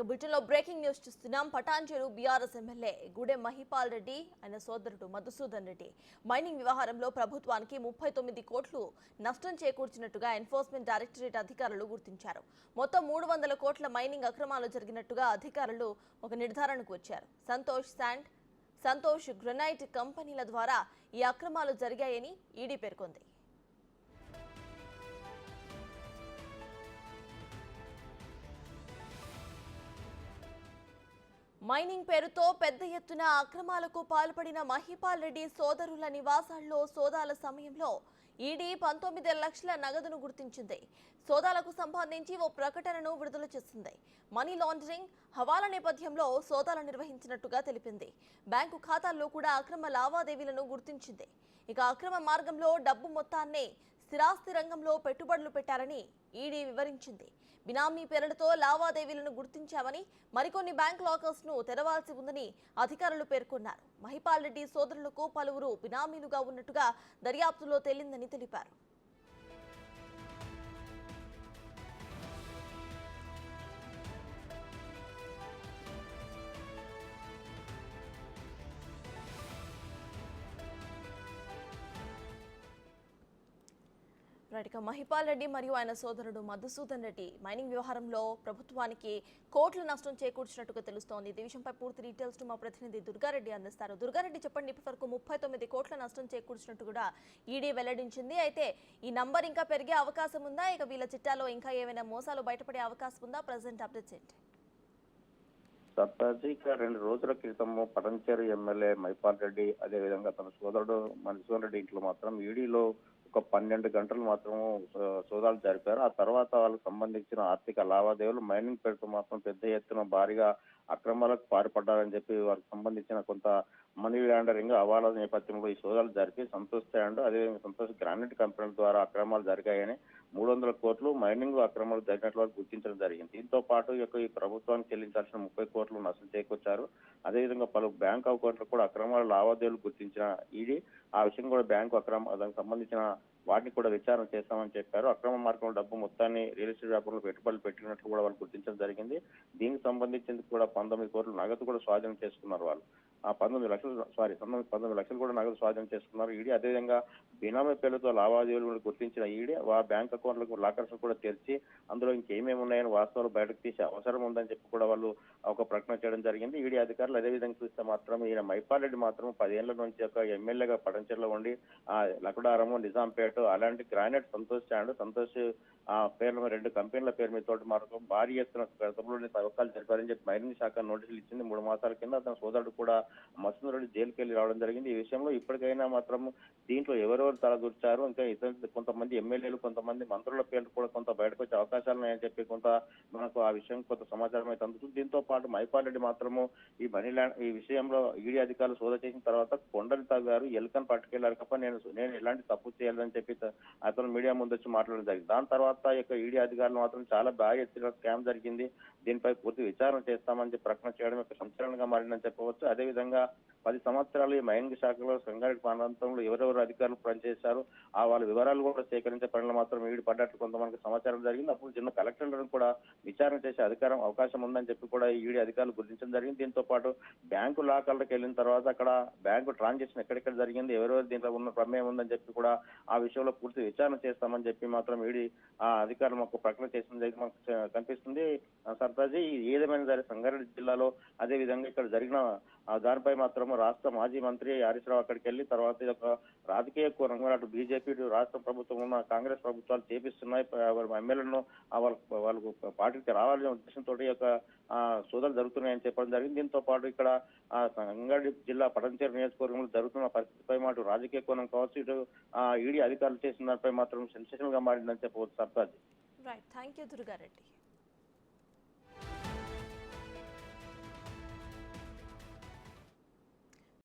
ఇక లో breaking news చూస్తున్నాం. పటాన్చేరు బీఆర్ఎస్ ఎమ్మెల్యే గుడే మహిపాల్ రెడ్డి ఆయన సోదరుడు మధుసూదన్ రెడ్డి. మైనింగ్ వ్యవహారంలో ప్రభుత్వానికి ముప్పై తొమ్మిది కోట్లు నష్టం చేకూర్చినట్టుగా ఎన్ఫోర్స్మెంట్ డైరెక్టరేట్ అధికారులు గుర్తించారు. మొత్తం మూడు వందల కోట్ల మైనింగ్ అక్రమాలు జరిగినట్టుగా అధికారులు ఒక నిర్ధారణకు వచ్చారు. సంతోష్ శాండ్ సంతోష్ గ్రనైట్ కంపెనీల ద్వారా ఈ అక్రమాలు జరిగాయని ఈడీ పేర్కొంది. మైనింగ్ పేరుతో పెద్ద ఎత్తున అక్రమాలకు పాల్పడిన మహిపాల్ రెడ్డి సోదరుల నివాసాల్లో సోదాల సమయంలో ఈడీ పంతొమ్మిది లక్షల నగదును గుర్తించింది. సోదాలకు సంబంధించి ఓ ప్రకటనను విడుదల చేసింది. మనీ లాండరింగ్ హవాలా నేపథ్యంలో సోదాలు నిర్వహించినట్టుగా తెలిపింది. బ్యాంకు ఖాతాల్లో కూడా అక్రమ లావాదేవీలను గుర్తించింది. ఇక అక్రమ మార్గంలో డబ్బు మొత్తాన్నే స్థిరాస్తి రంగంలో పెట్టుబడులు పెట్టారని ఈడీ వివరించింది. బినామీ పేర్లతో లావాదేవీలను గుర్తించామని మరికొన్ని బ్యాంక్ లాకర్స్ను తెరవాల్సి ఉందని అధికారులు పేర్కొన్నారు. మహిపాల్ రెడ్డి సోదరులకు పలువురు బినామీలుగా ఉన్నట్టుగా దర్యాప్తులో తేలిందని తెలిపారు. రైట్ ఇక మహిపాల్ రెడ్డి మరియు ఆయన సోదరుడు మధుసూదన్ రెడ్డి. మైనింగ్ వ్యవహారంలో ప్రభుత్వానికి కోట్ల నష్టం చేకూర్చినట్టుగా తెలుస్తోంది. ఈ విషయంపై పూర్తి డీటెయిల్స్ మా ప్రతినిధి దుర్గారెడ్డి అందిస్తారు. దుర్గారెడ్డి చెప్పండి ఇప్పటివరకు ముప్పై తొమ్మిది కోట్ల నష్టం చేకూర్చినట్టు కూడా ఈడీ వెల్లడించింది. అయితే ఈ నంబర్ ఇంకా పెరిగే అవకాశం ఉందా? ఇక వీళ్ళ చిట్టాలో ఇంకా ఏమైనా మోసాలు బయటపడే అవకాశం ఉందా? ప్రజెంట్ అప్డేట్స్ ఏంటి? సర్తాజీ ఇక రెండు రోజుల క్రితము పటంచేరు ఎమ్మెల్యే మైపాల్ రెడ్డి అదేవిధంగా తన సోదరుడు మధుసూదన్ రెడ్డి ఇంట్లో మాత్రం ఈడీలో ఒక పన్నెండు గంటలు మాత్రం సోదాలు జరిపారు. ఆ తర్వాత వాళ్ళకి సంబంధించిన ఆర్థిక లావాదేవీలు మైనింగ్ పేరుతో మాత్రం పెద్ద ఎత్తున భారీగా అక్రమాలకు పాల్పడ్డారని చెప్పి వారికి సంబంధించిన కొంత మనీ లాండరింగ్ అవాల నేపథ్యంలో ఈ సోదాలు జరిపి సంతోష్ స్టాండ్ అదేవిధంగా సంతోష్ గ్రానైట్ కంపెనీల ద్వారా అక్రమాలు జరిగాయని మూడు వందల కోట్లు మైనింగ్ అక్రమాలు జరిగినట్లు వారు గుర్తించడం జరిగింది. దీంతో పాటు ఈ యొక్క ఈ ప్రభుత్వానికి చెల్లించాల్సిన ముప్పై కోట్లు నష్టం చేకూర్చారు. అదేవిధంగా పలు బ్యాంక్ అకౌంట్లు కూడా అక్రమాల లావాదేవీలు గుర్తించిన ఈడీ ఆ విషయం కూడా బ్యాంకు అక్రమ దానికి సంబంధించిన వాటిని కూడా విచారణ చేస్తామని చెప్పారు. అక్రమ మార్గంలో డబ్బు మొత్తాన్ని రియల్ ఎస్టేట్ వ్యాపారంలో పెట్టుబడులు పెట్టినట్లు కూడా వాళ్ళు గుర్తించడం జరిగింది. దీనికి సంబంధించింది కూడా పంతొమ్మిది కోట్లు నగదు కూడా స్వాధీనం చేసుకున్నారు వాళ్ళు. ఆ పంతొమ్మిది లక్షలు సారీ పంతొమ్మిది లక్షలు కూడా నగదు స్వాధీనం చేసుకున్నారు. ఈడీ అదేవిధంగా బినామీ పేర్లతో లావాదేవీలు గుర్తించిన ఈడీ ఆ బ్యాంక్ అకౌంట్లకు లాకర్స్ కూడా తెరిచి అందులో ఇంకేమేమి ఉన్నాయని వాస్తవాలు బయటకు తీసే అవసరం ఉందని చెప్పి కూడా వాళ్ళు ఒక ప్రకటన చేయడం జరిగింది. ఈడీ అధికారులు అదేవిధంగా చూస్తే మాత్రం ఈయన మైపాల్ రెడ్డి మాత్రం పదేళ్ళ నుంచి ఒక ఎమ్మెల్యేగా పడంచెర్లో ఉండి ఆ లకుడారము నిజాంపేట అలాంటి గ్రానైట్ సంతోష్ స్టాండ్ సంతోష్ ఆ పేర్ల రెండు కంపెనీల పేరు మీద తోటి మాత్రం భారీ ఎత్తున గతంలోని తవ్వకాలు జరిపారని చెప్పి మైనింగ్ శాఖ నోటీసులు ఇచ్చింది. మూడు మాసాల కింద అతని సోదరుడు కూడా మసూద్ రెడ్డి జైలుకి వెళ్ళి రావడం జరిగింది. ఈ విషయంలో ఇప్పటికైనా మాత్రం దీంట్లో ఎవరెవరు తలదూర్చారు ఇంకా ఇతర కొంతమంది ఎమ్మెల్యేలు కొంతమంది మంత్రుల పేర్లు కూడా కొంత బయటకు వచ్చే అవకాశాలు ఉన్నాయని చెప్పి కొంత మనకు ఆ విషయం కొంత సమాచారం అయితే అందుతుంది. దీంతో పాటు మైపాల్ రెడ్డి మాత్రము ఈ మనీ ల్యాండ్ ఈ విషయంలో ఈడీ అధికారులు సోద చేసిన తర్వాత కొండలి గారు ఎలుకను పట్టుకెళ్ళారు తప్ప నేను నేను ఎలాంటి తప్పు చేయాలని చెప్పి అతను మీడియా ముందు వచ్చి మాట్లాడడం జరిగింది. దాని తర్వాత ఈ యొక్క ఈడీ అధికారులు మాత్రం చాలా బాగా ఎత్తున స్కామ్ జరిగింది. దీనిపై పూర్తి విచారణ చేస్తామని ప్రకటన చేయడం యొక్క సంచలనంగా మారిందని చెప్పవచ్చు. అదేవిధంగా పది సంవత్సరాలు ఈ మైనింగ్ శాఖలో సంగారెడ్డి ప్రాంతంలో ఎవరెవరు అధికారులు పనిచేశారు ఆ వాళ్ళ వివరాలు కూడా సేకరించే పనులు మాత్రం ఈడు పడ్డట్లు కొంతమందికి సమాచారం జరిగింది. అప్పుడు చిన్న కలెక్టర్లను కూడా విచారణ చేసే అధికారం అవకాశం ఉందని చెప్పి కూడా ఈడీ అధికారులు గుర్తించడం జరిగింది. దీంతో పాటు బ్యాంకు లాకర్లకు వెళ్ళిన తర్వాత అక్కడ బ్యాంకు ట్రాన్సాక్షన్ ఎక్కడెక్కడ జరిగింది ఎవరెవరు దీంట్లో ఉన్న ప్రమేయం ఉందని చెప్పి కూడా ఆ విషయంలో పూర్తి విచారణ చేస్తామని చెప్పి మాత్రం ఈడీ ఆ అధికారులు మాకు ప్రకటన చేసిన జరిగి మాకు కనిపిస్తుంది. సర్తాజీ ఏదేమైనా సరే సంగారెడ్డి జిల్లాలో అదే విధంగా ఇక్కడ జరిగిన దానిపై మాత్రం రాష్ట్ర మాజీ మంత్రి హరీష్ రావు అక్కడికి వెళ్ళి తర్వాత ఇది ఒక రాజకీయ కోణంగా అటు బీజేపీ రాష్ట్ర ప్రభుత్వం ఉన్న కాంగ్రెస్ ప్రభుత్వాలు చేపిస్తున్నాయి. ప- వాళ్ళ ఎమ్మెల్యేలను వాళ్ళకు వాళ్ళకు పార్టీకి రావాలనే ఉద్దేశంతో ఈ యొక్క సోదాలు జరుగుతున్నాయని చెప్పడం జరిగింది. దీంతో పాటు ఇక్కడ సంగారెడ్డి జిల్లా పటంచేరు నియోజకవర్గంలో జరుగుతున్న పరిస్థితిపై మాట రాజకీయ కోణం కావచ్చు ఇటు ఈడీ అధికారులు చేసిన దానిపై మాత్రం సెన్సేషన్గా మారిందని చెప్పవచ్చు Sartaj right thank you Durga Reddy